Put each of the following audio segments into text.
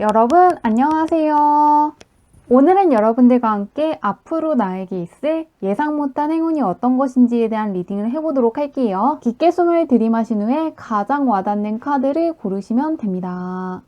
여러분, 안녕하세요. 오늘은 여러분들과 함께 앞으로 나에게 있을 예상 못한 행운이 어떤 것인지에 대한 리딩을 해보도록 할게요. 깊게 숨을 들이마신 후에 가장 와닿는 카드를 고르시면 됩니다.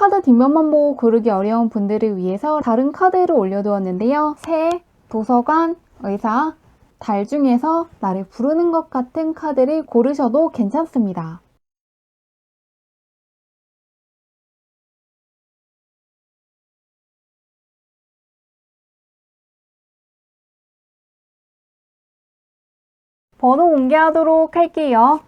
카드 뒷면만 보고 고르기 어려운 분들을 위해서 다른 카드를 올려두었는데요. 새, 도서관, 의사, 달 중에서 나를 부르는 것 같은 카드를 고르셔도 괜찮습니다. 번호 공개하도록 할게요.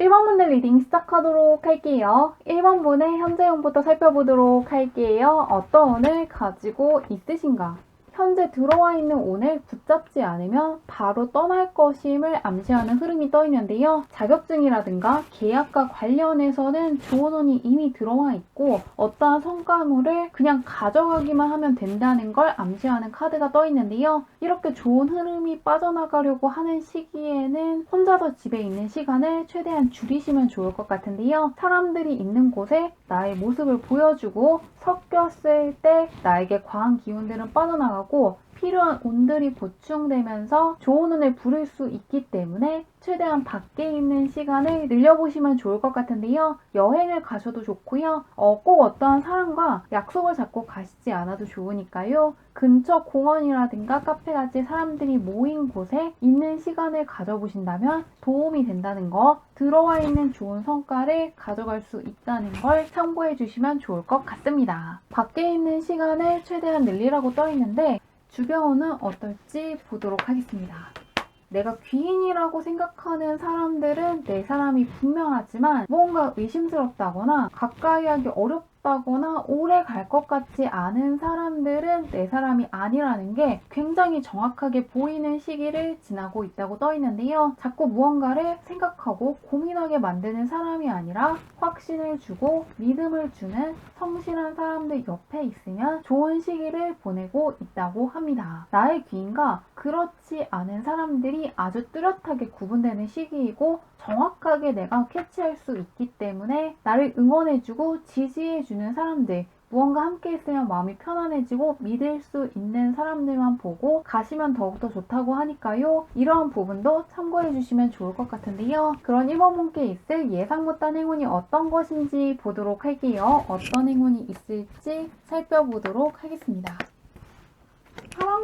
1번 분들 리딩 시작하도록 할게요. 1번 분의 현재형부터 살펴보도록 할게요. 어떤 운을 가지고 있으신가? 현재 들어와 있는 운을 붙잡지 않으면 바로 떠날 것임을 암시하는 흐름이 떠 있는데요. 자격증이라든가 계약과 관련해서는 좋은 운이 이미 들어와 있고 어떠한 성과물을 그냥 가져가기만 하면 된다는 걸 암시하는 카드가 떠 있는데요. 이렇게 좋은 흐름이 빠져나가려고 하는 시기에는 혼자서 집에 있는 시간을 최대한 줄이시면 좋을 것 같은데요. 사람들이 있는 곳에 나의 모습을 보여주고 섞였을 때 나에게 과한 기운들은 빠져나가고 하고 필요한 운들이 보충되면서 좋은 운을 부를 수 있기 때문에 최대한 밖에 있는 시간을 늘려보시면 좋을 것 같은데요. 여행을 가셔도 좋고요. 어, 꼭 어떠한 사람과 약속을 잡고 가시지 않아도 좋으니까요. 근처 공원이라든가 카페 같이 사람들이 모인 곳에 있는 시간을 가져보신다면 도움이 된다는 거, 들어와 있는 좋은 성과를 가져갈 수 있다는 걸 참고해 주시면 좋을 것 같습니다. 밖에 있는 시간을 최대한 늘리라고 떠 있는데 주변은 어떨지 보도록 하겠습니다. 내가 귀인이라고 생각하는 사람들은 내 사람이 분명하지만 뭔가 의심스럽다거나 가까이 하기 어렵 다거나 오래 갈 것 같지 않은 사람들은 내 사람이 아니라는 게 굉장히 정확하게 보이는 시기를 지나고 있다고 떠 있는데요. 자꾸 무언가를 생각하고 고민하게 만드는 사람이 아니라 확신을 주고 믿음을 주는 성실한 사람들 옆에 있으면 좋은 시기를 보내고 있다고 합니다. 나의 귀인과 그렇지 않은 사람들이 아주 뚜렷하게 구분되는 시기이고 정확하게 내가 캐치할 수 있기 때문에 나를 응원해주고 지지해주는 사람들 무언가 함께 있으면 마음이 편안해지고 믿을 수 있는 사람들만 보고 가시면 더욱더 좋다고 하니까요. 이러한 부분도 참고해 주시면 좋을 것 같은데요. 그런 1번 분께 있을 예상 못한 행운이 어떤 것인지 보도록 할게요. 어떤 행운이 있을지 살펴보도록 하겠습니다.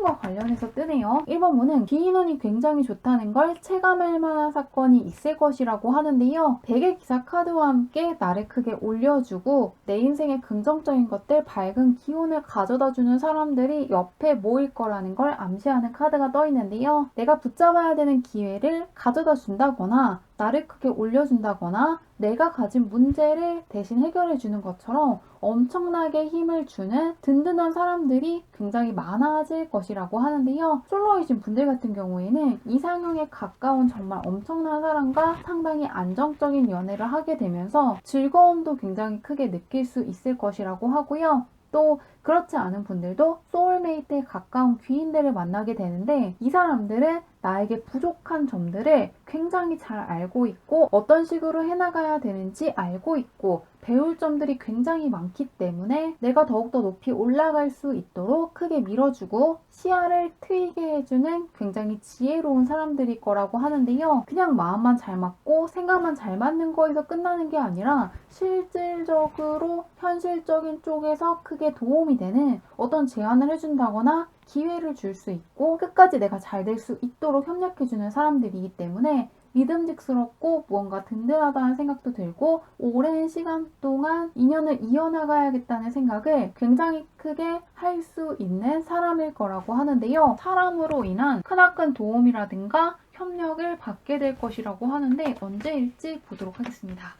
사랑과 관련해서 뜨네요. 1번 문은 기인운이 굉장히 좋다는 걸 체감할 만한 사건이 있을 것이라고 하는데요. 베개 기사 카드와 함께 나를 크게 올려주고 내 인생의 긍정적인 것들, 밝은 기운을 가져다주는 사람들이 옆에 모일 거라는 걸 암시하는 카드가 떠 있는데요. 내가 붙잡아야 되는 기회를 가져다 준다거나 나를 크게 올려준다거나 내가 가진 문제를 대신 해결해 주는 것처럼 엄청나게 힘을 주는 든든한 사람들이 굉장히 많아질 것이라고 하는데요. 솔로이신 분들 같은 경우에는 이상형에 가까운 정말 엄청난 사람과 상당히 안정적인 연애를 하게 되면서 즐거움도 굉장히 크게 느낄 수 있을 것이라고 하고요. 또 그렇지 않은 분들도 소울메이트에 가까운 귀인들을 만나게 되는데 이 사람들은 나에게 부족한 점들을 굉장히 잘 알고 있고 어떤 식으로 해나가야 되는지 알고 있고 배울 점들이 굉장히 많기 때문에 내가 더욱더 높이 올라갈 수 있도록 크게 밀어주고 시야를 트이게 해주는 굉장히 지혜로운 사람들일 거라고 하는데요. 그냥 마음만 잘 맞고 생각만 잘 맞는 거에서 끝나는 게 아니라 실질적으로 현실적인 쪽에서 크게 도움이 되는 어떤 제안을 해준다거나 기회를 줄 수 있고 끝까지 내가 잘 될 수 있도록 협력해주는 사람들이기 때문에 믿음직스럽고 무언가 든든하다는 생각도 들고 오랜 시간 동안 인연을 이어나가야겠다는 생각을 굉장히 크게 할 수 있는 사람일 거라고 하는데요. 사람으로 인한 크나큰 도움이라든가 협력을 받게 될 것이라고 하는데 언제일지 보도록 하겠습니다.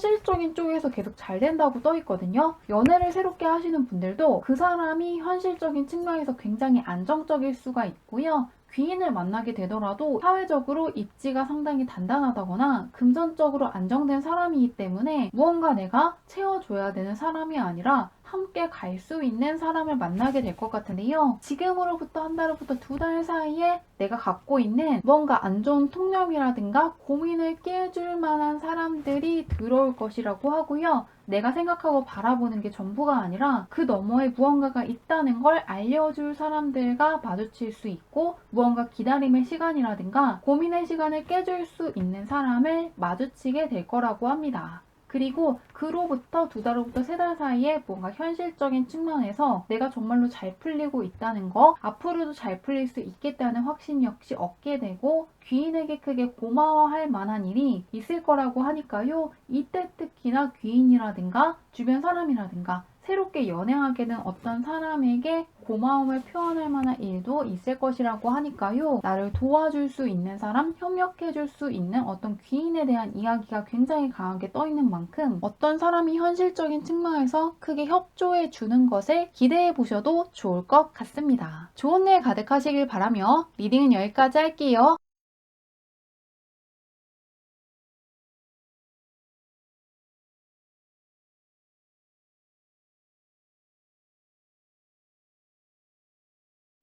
현실적인 쪽에서 계속 잘 된다고 떠 있거든요. 연애를 새롭게 하시는 분들도 그 사람이 현실적인 측면에서 굉장히 안정적일 수가 있고요. 귀인을 만나게 되더라도 사회적으로 입지가 상당히 단단하다거나 금전적으로 안정된 사람이기 때문에 무언가 내가 채워줘야 되는 사람이 아니라 함께 갈 수 있는 사람을 만나게 될 것 같은데요. 지금으로부터 한 달부터 두 달 사이에 내가 갖고 있는 무언가 안 좋은 통념이라든가 고민을 깨줄 만한 사람들이 들어올 것이라고 하고요. 내가 생각하고 바라보는 게 전부가 아니라 그 너머에 무언가가 있다는 걸 알려줄 사람들과 마주칠 수 있고 무언가 기다림의 시간이라든가 고민의 시간을 깨줄 수 있는 사람을 마주치게 될 거라고 합니다. 그리고 그로부터 두 달로부터 세 달 사이에 뭔가 현실적인 측면에서 내가 정말로 잘 풀리고 있다는 거, 앞으로도 잘 풀릴 수 있겠다는 확신 역시 얻게 되고 귀인에게 크게 고마워할 만한 일이 있을 거라고 하니까요. 이때 특히나 귀인이라든가 주변 사람이라든가 새롭게 연애하게 된 어떤 사람에게 고마움을 표현할 만한 일도 있을 것이라고 하니까요. 나를 도와줄 수 있는 사람, 협력해줄 수 있는 어떤 귀인에 대한 이야기가 굉장히 강하게 떠 있는 만큼 어떤 사람이 현실적인 측면에서 크게 협조해 주는 것을 기대해 보셔도 좋을 것 같습니다. 좋은 일 가득하시길 바라며 리딩은 여기까지 할게요.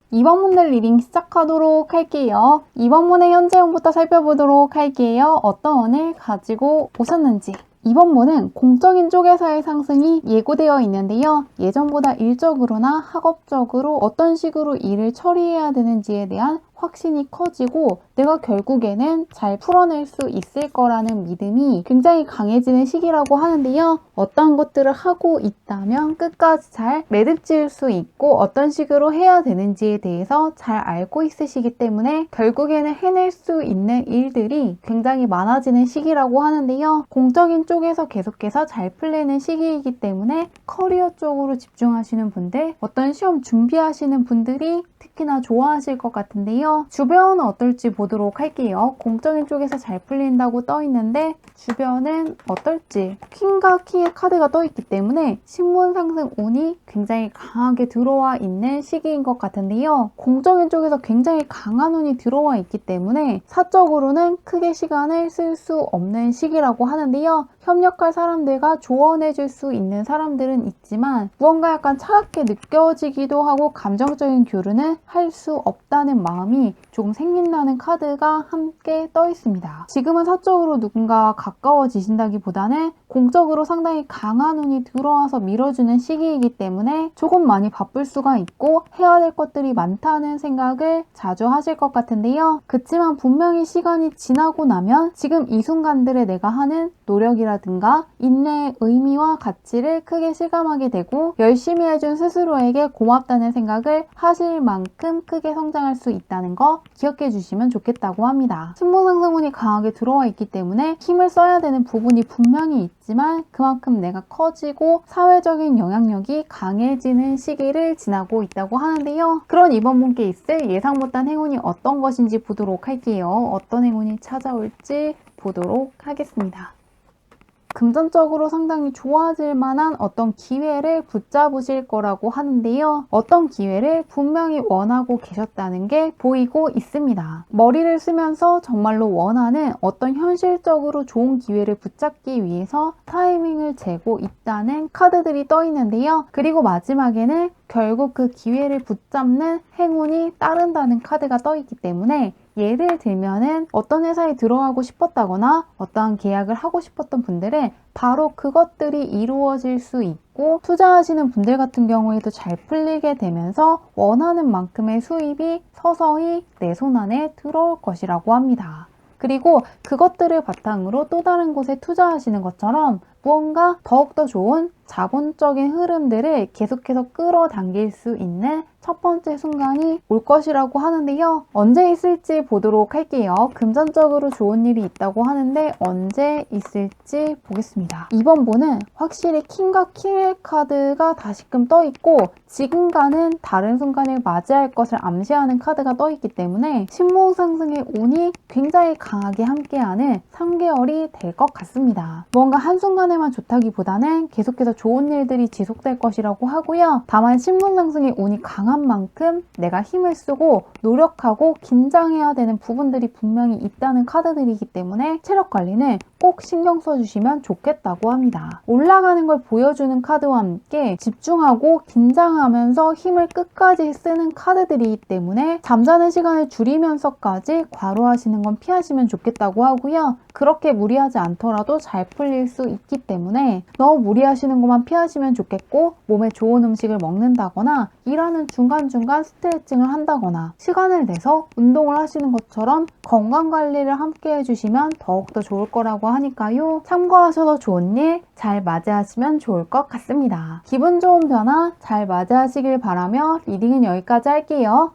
이번 문들 리딩 시작하도록 할게요. 이번 문의 현재형부터 살펴보도록 할게요. 어떤 운을 가지고 오셨는지. 이번 문은 공적인 쪽에서의 상승이 예고되어 있는데요. 예전보다 일적으로나 학업적으로 어떤 식으로 일을 처리해야 되는지에 대한 확신이 커지고 내가 결국에는 잘 풀어낼 수 있을 거라는 믿음이 굉장히 강해지는 시기라고 하는데요. 어떤 것들을 하고 있다면 끝까지 잘 매듭 지을 수 있고 어떤 식으로 해야 되는지에 대해서 잘 알고 있으시기 때문에 결국에는 해낼 수 있는 일들이 굉장히 많아지는 시기라고 하는데요. 공적인 쪽에서 계속해서 잘 풀리는 시기이기 때문에 커리어 쪽으로 집중하시는 분들, 어떤 시험 준비하시는 분들이 특히나 좋아하실 것 같은데요. 주변은 어떨지 보도록 할게요. 공적인 쪽에서 잘 풀린다고 떠 있는데 주변은 어떨지 퀸과 키의 카드가 떠 있기 때문에 신문 상승 운이 굉장히 강하게 들어와 있는 시기인 것 같은데요. 공적인 쪽에서 굉장히 강한 운이 들어와 있기 때문에 사적으로는 크게 시간을 쓸 수 없는 시기라고 하는데요. 협력할 사람들과 조언해 줄 수 있는 사람들은 있지만 무언가 약간 차갑게 느껴지기도 하고 감정적인 교류는 할 수 없다는 마음이 조금 생긴다는 카드가 함께 떠 있습니다. 지금은 사적으로 누군가와 가까워지신다기보다는 공적으로 상당히 강한 운이 들어와서 밀어주는 시기이기 때문에 조금 많이 바쁠 수가 있고 해야 될 것들이 많다는 생각을 자주 하실 것 같은데요. 그치만 분명히 시간이 지나고 나면 지금 이 순간들에 내가 하는 노력이라든가 인내의 의미와 가치를 크게 실감하게 되고 열심히 해준 스스로에게 고맙다는 생각을 하실 만큼 크게 성장할 수 있다는 거 기억해 주시면 좋겠다고 합니다. 신분상승운이 강하게 들어와 있기 때문에 힘을 써야 되는 부분이 분명히 있지만 그만큼 내가 커지고 사회적인 영향력이 강해지는 시기를 지나고 있다고 하는데요. 그런 이번 분께 있을 예상 못한 행운이 어떤 것인지 보도록 할게요. 어떤 행운이 찾아올지 보도록 하겠습니다. 금전적으로 상당히 좋아질 만한 어떤 기회를 붙잡으실 거라고 하는데요. 어떤 기회를 분명히 원하고 계셨다는 게 보이고 있습니다. 머리를 쓰면서 정말로 원하는 어떤 현실적으로 좋은 기회를 붙잡기 위해서 타이밍을 재고 있다는 카드들이 떠 있는데요. 그리고 마지막에는 결국 그 기회를 붙잡는 행운이 따른다는 카드가 떠 있기 때문에 예를 들면은 어떤 회사에 들어가고 싶었다거나 어떠한 계약을 하고 싶었던 분들은 바로 그것들이 이루어질 수 있고 투자하시는 분들 같은 경우에도 잘 풀리게 되면서 원하는 만큼의 수입이 서서히 내 손 안에 들어올 것이라고 합니다. 그리고 그것들을 바탕으로 또 다른 곳에 투자하시는 것처럼 무언가 더욱더 좋은 자본적인 흐름들을 계속해서 끌어당길 수 있는 첫 번째 순간이 올 것이라고 하는데요. 언제 있을지 보도록 할게요. 금전적으로 좋은 일이 있다고 하는데 언제 있을지 보겠습니다. 이번 분은 확실히 킹과 킹의 카드가 다시금 떠 있고 지금과는 다른 순간을 맞이할 것을 암시하는 카드가 떠 있기 때문에 신무 상승의 운이 굉장히 강하게 함께하는 3개월이 될 것 같습니다. 뭔가 한순간에만 좋다기보다는 계속해서 좋은 일들이 지속될 것이라고 하고요. 다만 신문 상승의 운이 강한 만큼 내가 힘을 쓰고 노력하고 긴장해야 되는 부분들이 분명히 있다는 카드들이기 때문에 체력 관리는 꼭 신경 써주시면 좋겠다고 합니다. 올라가는 걸 보여주는 카드와 함께 집중하고 긴장하면서 힘을 끝까지 쓰는 카드들이기 때문에 잠자는 시간을 줄이면서까지 과로하시는 건 피하시면 좋겠다고 하고요. 그렇게 무리하지 않더라도 잘 풀릴 수 있기 때문에 너무 무리하시는 것만 피하시면 좋겠고 몸에 좋은 음식을 먹는다거나 일하는 중간중간 스트레칭을 한다거나 시간을 내서 운동을 하시는 것처럼 건강 관리를 함께 해주시면 더욱더 좋을 거라고 하니까요. 참고하셔도 좋은 일 잘 맞이하시면 좋을 것 같습니다. 기분 좋은 변화 잘 맞이하시길 바라며 리딩은 여기까지 할게요.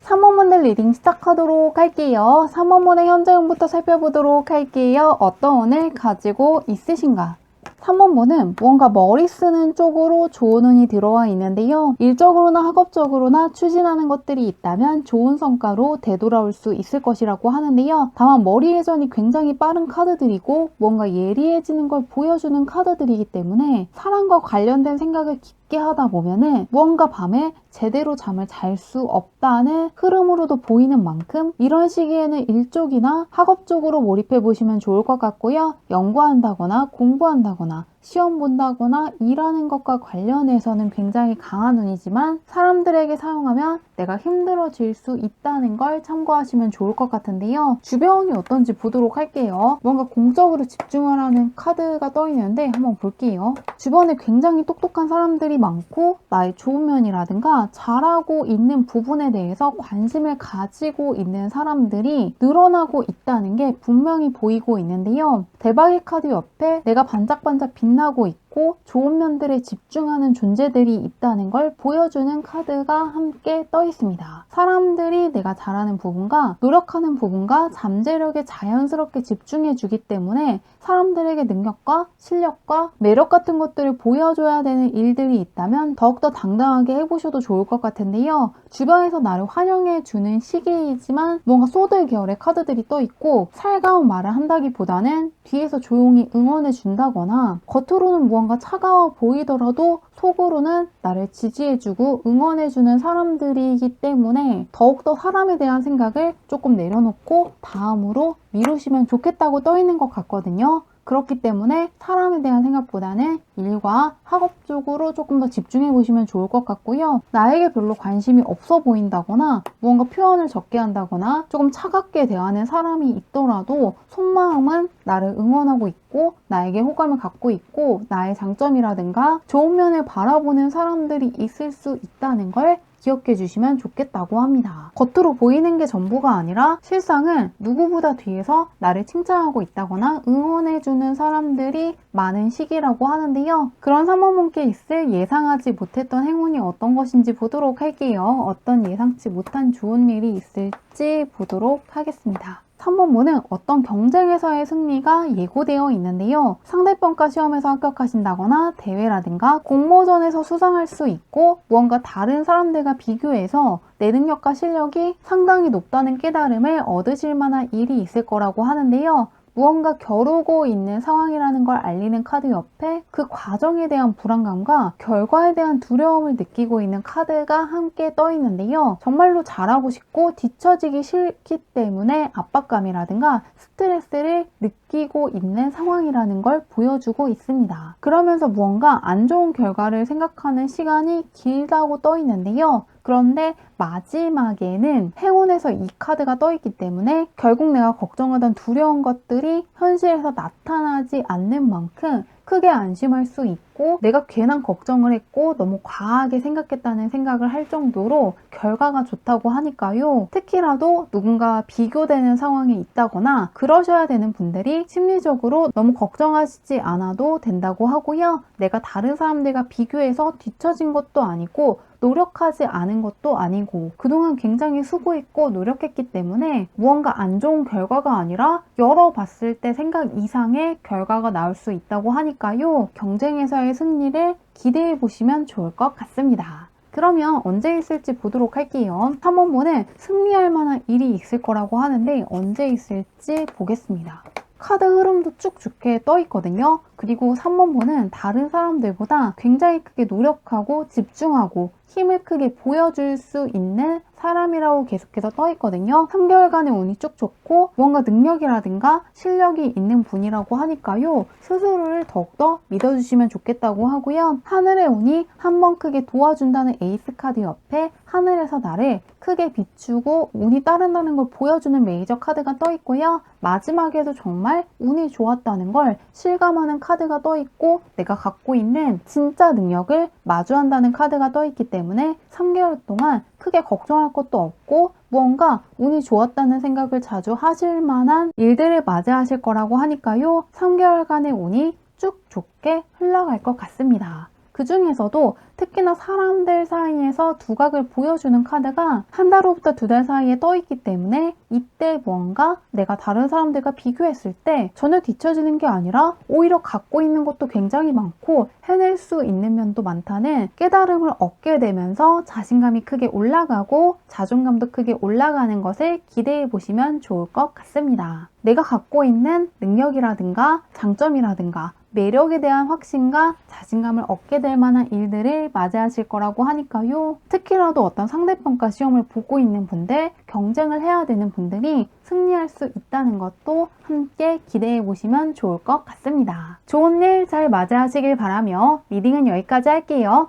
삼원문들 리딩 시작하도록 할게요. 3원문의 현재형부터 살펴보도록 할게요. 어떤 운을 가지고 있으신가? 3원문은 무언가 머리 쓰는 쪽으로 좋은 운이 들어와 있는데요. 일적으로나 학업적으로나 추진하는 것들이 있다면 좋은 성과로 되돌아올 수 있을 것이라고 하는데요. 다만 머리 회전이 굉장히 빠른 카드들이고 뭔가 예리해지는 걸 보여주는 카드들이기 때문에 사랑과 관련된 생각을 깊 게 하다 보면은 무언가 밤에 제대로 잠을 잘 수 없다는 흐름으로도 보이는 만큼 이런 시기에는 일쪽이나 학업 쪽으로 몰입해 보시면 좋을 것 같고요. 연구한다거나 공부한다거나 시험 본다거나 일하는 것과 관련해서는 굉장히 강한 운이지만 사람들에게 사용하면 내가 힘들어질 수 있다는 걸 참고하시면 좋을 것 같은데요. 주변이 어떤지 보도록 할게요. 뭔가 공적으로 집중을 하는 카드가 떠 있는데 한번 볼게요. 주변에 굉장히 똑똑한 사람들이 많고 나의 좋은 면이라든가 잘하고 있는 부분에 대해서 관심을 가지고 있는 사람들이 늘어나고 있다는 게 분명히 보이고 있는데요. 대박의 카드 옆에 내가 반짝반짝 빛 나고 있고 좋은 면들에 집중하는 존재들이 있다는 걸 보여주는 카드가 함께 떠 있습니다. 사람들이 내가 잘하는 부분과 노력하는 부분과 잠재력에 자연스럽게 집중해 주기 때문에 사람들에게 능력과 실력과 매력 같은 것들을 보여줘야 되는 일들이 있다면 더욱더 당당하게 해보셔도 좋을 것 같은데요. 주변에서 나를 환영해 주는 시기이지만 뭔가 소드 계열의 카드들이 떠 있고 살가운 말을 한다기보다는 뒤에서 조용히 응원해 준다거나 겉으로는 무언가 차가워 보이더라도 속으로는 나를 지지해주고 응원해주는 사람들이기 때문에 더욱더 사람에 대한 생각을 조금 내려놓고 다음으로 미루시면 좋겠다고 떠 있는 것 같거든요. 그렇기 때문에 사람에 대한 생각보다는 일과 학업 쪽으로 조금 더 집중해 보시면 좋을 것 같고요. 나에게 별로 관심이 없어 보인다거나 무언가 표현을 적게 한다거나 조금 차갑게 대하는 사람이 있더라도 속마음은 나를 응원하고 있고 나에게 호감을 갖고 있고 나의 장점이라든가 좋은 면을 바라보는 사람들이 있을 수 있다는 걸 기억해 주시면 좋겠다고 합니다. 겉으로 보이는 게 전부가 아니라 실상은 누구보다 뒤에서 나를 칭찬하고 있다거나 응원해주는 사람들이 많은 시기라고 하는데요. 그런 사모분께 있을 예상하지 못했던 행운이 어떤 것인지 보도록 할게요. 어떤 예상치 못한 좋은 일이 있을지 보도록 하겠습니다. 3번문은 어떤 경쟁에서의 승리가 예고되어 있는데요. 상대평가 시험에서 합격하신다거나 대회라든가 공모전에서 수상할 수 있고 무언가 다른 사람들과 비교해서 내 능력과 실력이 상당히 높다는 깨달음을 얻으실 만한 일이 있을 거라고 하는데요. 무언가 겨루고 있는 상황이라는 걸 알리는 카드 옆에 그 과정에 대한 불안감과 결과에 대한 두려움을 느끼고 있는 카드가 함께 떠 있는데요. 정말로 잘하고 싶고 뒤처지기 싫기 때문에 압박감이라든가 스트레스를 느끼고 있는 상황이라는 걸 보여주고 있습니다. 그러면서 무언가 안 좋은 결과를 생각하는 시간이 길다고 떠 있는데요. 그런데 마지막에는 행운에서 이 카드가 떠 있기 때문에 결국 내가 걱정하던 두려운 것들이 현실에서 나타나지 않는 만큼 크게 안심할 수 있고 내가 괜한 걱정을 했고 너무 과하게 생각했다는 생각을 할 정도로 결과가 좋다고 하니까요. 특히라도 누군가 비교되는 상황에 있다거나 그러셔야 되는 분들이 심리적으로 너무 걱정하시지 않아도 된다고 하고요. 내가 다른 사람들과 비교해서 뒤처진 것도 아니고 노력하지 않은 것도 아니고 그동안 굉장히 수고했고 노력했기 때문에 무언가 안 좋은 결과가 아니라 열어봤을 때 생각 이상의 결과가 나올 수 있다고 하니까요. 경쟁에서의 승리를 기대해 보시면 좋을 것 같습니다. 그러면 언제 있을지 보도록 할게요. 3원본은 승리할 만한 일이 있을 거라고 하는데 언제 있을지 보겠습니다. 카드 흐름도 쭉 좋게 떠 있거든요. 그리고 3번본은 다른 사람들보다 굉장히 크게 노력하고 집중하고 힘을 크게 보여줄 수 있는 사람이라고 계속해서 떠 있거든요. 3개월간의 운이 쭉 좋고 무언가 능력이라든가 실력이 있는 분이라고 하니까요. 스스로를 더욱더 믿어주시면 좋겠다고 하고요. 하늘의 운이 한 번 크게 도와준다는 에이스 카드 옆에 하늘에서 나를 크게 비추고 운이 따른다는 걸 보여주는 메이저 카드가 떠 있고요. 마지막에도 정말 운이 좋았다는 걸 실감하는 카드 가 떠 있고 내가 갖고 있는 진짜 능력을 마주한다는 카드가 떠 있기 때문에 3개월 동안 크게 걱정할 것도 없고 무언가 운이 좋았다는 생각을 자주 하실 만한 일들을 맞이하실 거라고 하니까요. 3개월간의 운이 쭉 좋게 흘러갈 것 같습니다. 그 중에서도 특히나 사람들 사이에서 두각을 보여주는 카드가 한달 후부터 두 달 사이에 떠 있기 때문에 이때 뭔가 내가 다른 사람들과 비교했을 때 전혀 뒤처지는 게 아니라 오히려 갖고 있는 것도 굉장히 많고 해낼 수 있는 면도 많다는 깨달음을 얻게 되면서 자신감이 크게 올라가고 자존감도 크게 올라가는 것을 기대해 보시면 좋을 것 같습니다. 내가 갖고 있는 능력이라든가 장점이라든가 매력에 대한 확신과 자신감을 얻게 될 만한 일들을 맞이하실 거라고 하니까요. 특히라도 어떤 상대평가 시험을 보고 있는 분들, 경쟁을 해야 되는 분들이 승리할 수 있다는 것도 함께 기대해 보시면 좋을 것 같습니다. 좋은 일 잘 맞이하시길 바라며 리딩은 여기까지 할게요.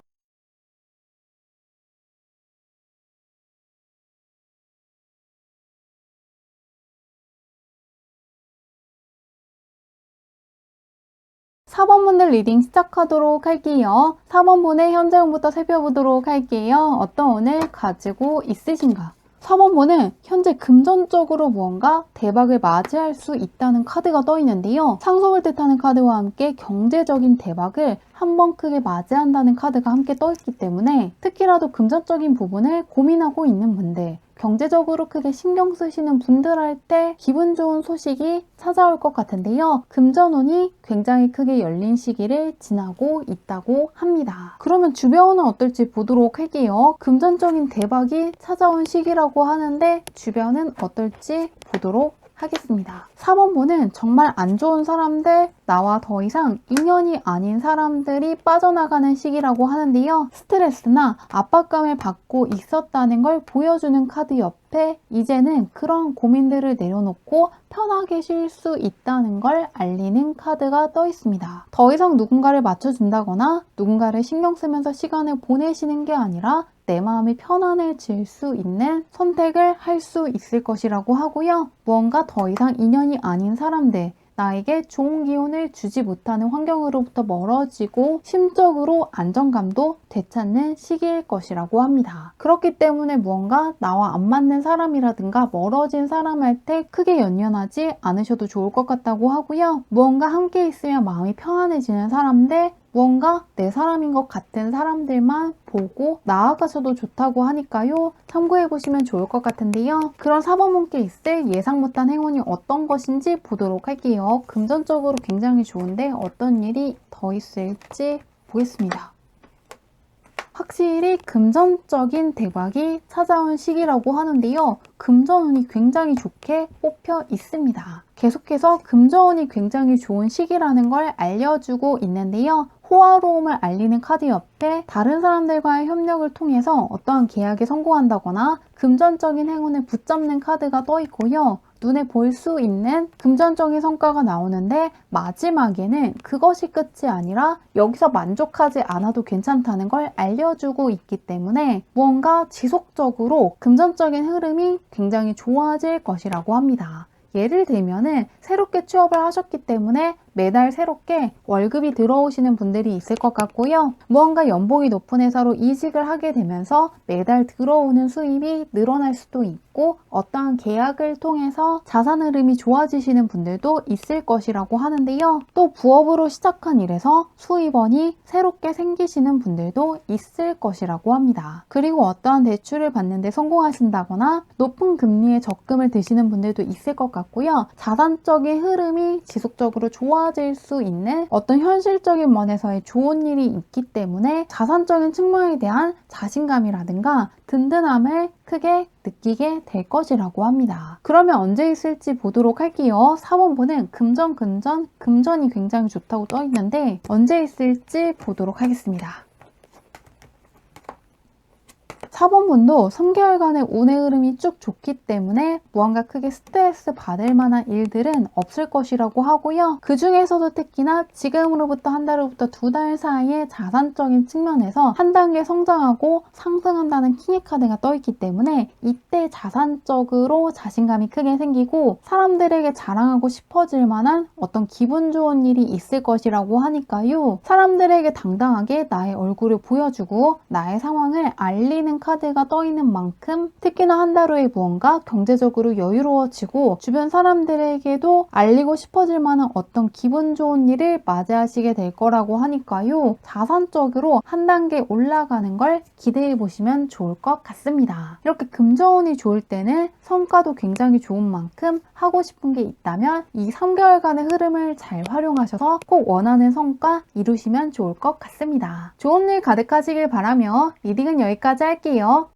사번분들 리딩 시작하도록 할게요. 4번분의 현재운부터 살펴보도록 할게요. 어떤 운을 가지고 있으신가? 4번분은 현재 금전적으로 무언가 대박을 맞이할 수 있다는 카드가 떠 있는데요. 상속을 뜻하는 카드와 함께 경제적인 대박을 한 번 크게 맞이한다는 카드가 함께 떠 있기 때문에 특히라도 금전적인 부분을 고민하고 있는 분들 경제적으로 크게 신경 쓰시는 분들한테 기분 좋은 소식이 찾아올 것 같은데요. 금전운이 굉장히 크게 열린 시기를 지나고 있다고 합니다. 그러면 주변은 어떨지 보도록 할게요. 금전적인 대박이 찾아온 시기라고 하는데 주변은 어떨지 보도록 하겠습니다. 4번분은 정말 안 좋은 사람들, 나와 더 이상 인연이 아닌 사람들이 빠져나가는 시기라고 하는데요. 스트레스나 압박감을 받고 있었다는 걸 보여주는 카드 옆에 이제는 그런 고민들을 내려놓고 편하게 쉴 수 있다는 걸 알리는 카드가 떠 있습니다. 더 이상 누군가를 맞춰준다거나 누군가를 신경 쓰면서 시간을 보내시는 게 아니라 내 마음이 편안해질 수 있는 선택을 할 수 있을 것이라고 하고요. 무언가 더 이상 인연이 아닌 사람들, 나에게 좋은 기운을 주지 못하는 환경으로부터 멀어지고 심적으로 안정감도 되찾는 시기일 것이라고 합니다. 그렇기 때문에 무언가 나와 안 맞는 사람이라든가 멀어진 사람한테 크게 연연하지 않으셔도 좋을 것 같다고 하고요. 무언가 함께 있으면 마음이 편안해지는 사람들, 무언가 내 사람인 것 같은 사람들만 보고 나아가셔도 좋다고 하니까요. 참고해 보시면 좋을 것 같은데요. 그런 사범분께 있을 예상 못한 행운이 어떤 것인지 보도록 할게요. 금전적으로 굉장히 좋은데 어떤 일이 더 있을지 보겠습니다. 확실히 금전적인 대박이 찾아온 시기라고 하는데요. 금전운이 굉장히 좋게 뽑혀 있습니다. 계속해서 금전운이 굉장히 좋은 시기라는 걸 알려주고 있는데요. 호화로움을 알리는 카드 옆에 다른 사람들과의 협력을 통해서 어떠한 계약에 성공한다거나 금전적인 행운을 붙잡는 카드가 떠 있고요. 눈에 볼 수 있는 금전적인 성과가 나오는데 마지막에는 그것이 끝이 아니라 여기서 만족하지 않아도 괜찮다는 걸 알려주고 있기 때문에 무언가 지속적으로 금전적인 흐름이 굉장히 좋아질 것이라고 합니다. 예를 들면은 새롭게 취업을 하셨기 때문에 매달 새롭게 월급이 들어오시는 분들이 있을 것 같고요. 무언가 연봉이 높은 회사로 이직을 하게 되면서 매달 들어오는 수입이 늘어날 수도 있고 어떠한 계약을 통해서 자산 흐름이 좋아지시는 분들도 있을 것이라고 하는데요. 또 부업으로 시작한 일에서 수입원이 새롭게 생기시는 분들도 있을 것이라고 합니다. 그리고 어떠한 대출을 받는데 성공하신다거나 높은 금리에 적금을 드시는 분들도 있을 것 같고요. 자산적인 흐름이 지속적으로 좋아 질 수 있는 어떤 현실적인 면에서의 좋은 일이 있기 때문에 자산적인 측면에 대한 자신감이라든가 든든함을 크게 느끼게 될 것이라고 합니다. 그러면 언제 있을지 보도록 할게요. 4번분은 금전, 금전, 금전이 굉장히 좋다고 떠 있는데 언제 있을지 보도록 하겠습니다. 4번 분도 3개월간의 운의 흐름이 쭉 좋기 때문에 무언가 크게 스트레스 받을 만한 일들은 없을 것이라고 하고요. 그 중에서도 특히나 지금으로부터 한 달로부터 두 달 사이에 자산적인 측면에서 한 단계 성장하고 상승한다는 키니카드가 떠 있기 때문에 이때 자산적으로 자신감이 크게 생기고 사람들에게 자랑하고 싶어질 만한 어떤 기분 좋은 일이 있을 것이라고 하니까요. 사람들에게 당당하게 나의 얼굴을 보여주고 나의 상황을 알리는 카드 가 떠 있는 만큼 특히나 한 달 후에 무언가 경제적으로 여유로워지고 주변 사람들에게도 알리고 싶어질 만한 어떤 기분 좋은 일을 맞이하시게 될 거라고 하니까요. 자산적으로 한 단계 올라가는 걸 기대해 보시면 좋을 것 같습니다. 이렇게 금전운이 좋을 때는 성과도 굉장히 좋은 만큼 하고 싶은 게 있다면 이 3개월간의 흐름을 잘 활용하셔서 꼭 원하는 성과 이루시면 좋을 것 같습니다. 좋은 일 가득하시길 바라며 리딩은 여기까지 할게 요.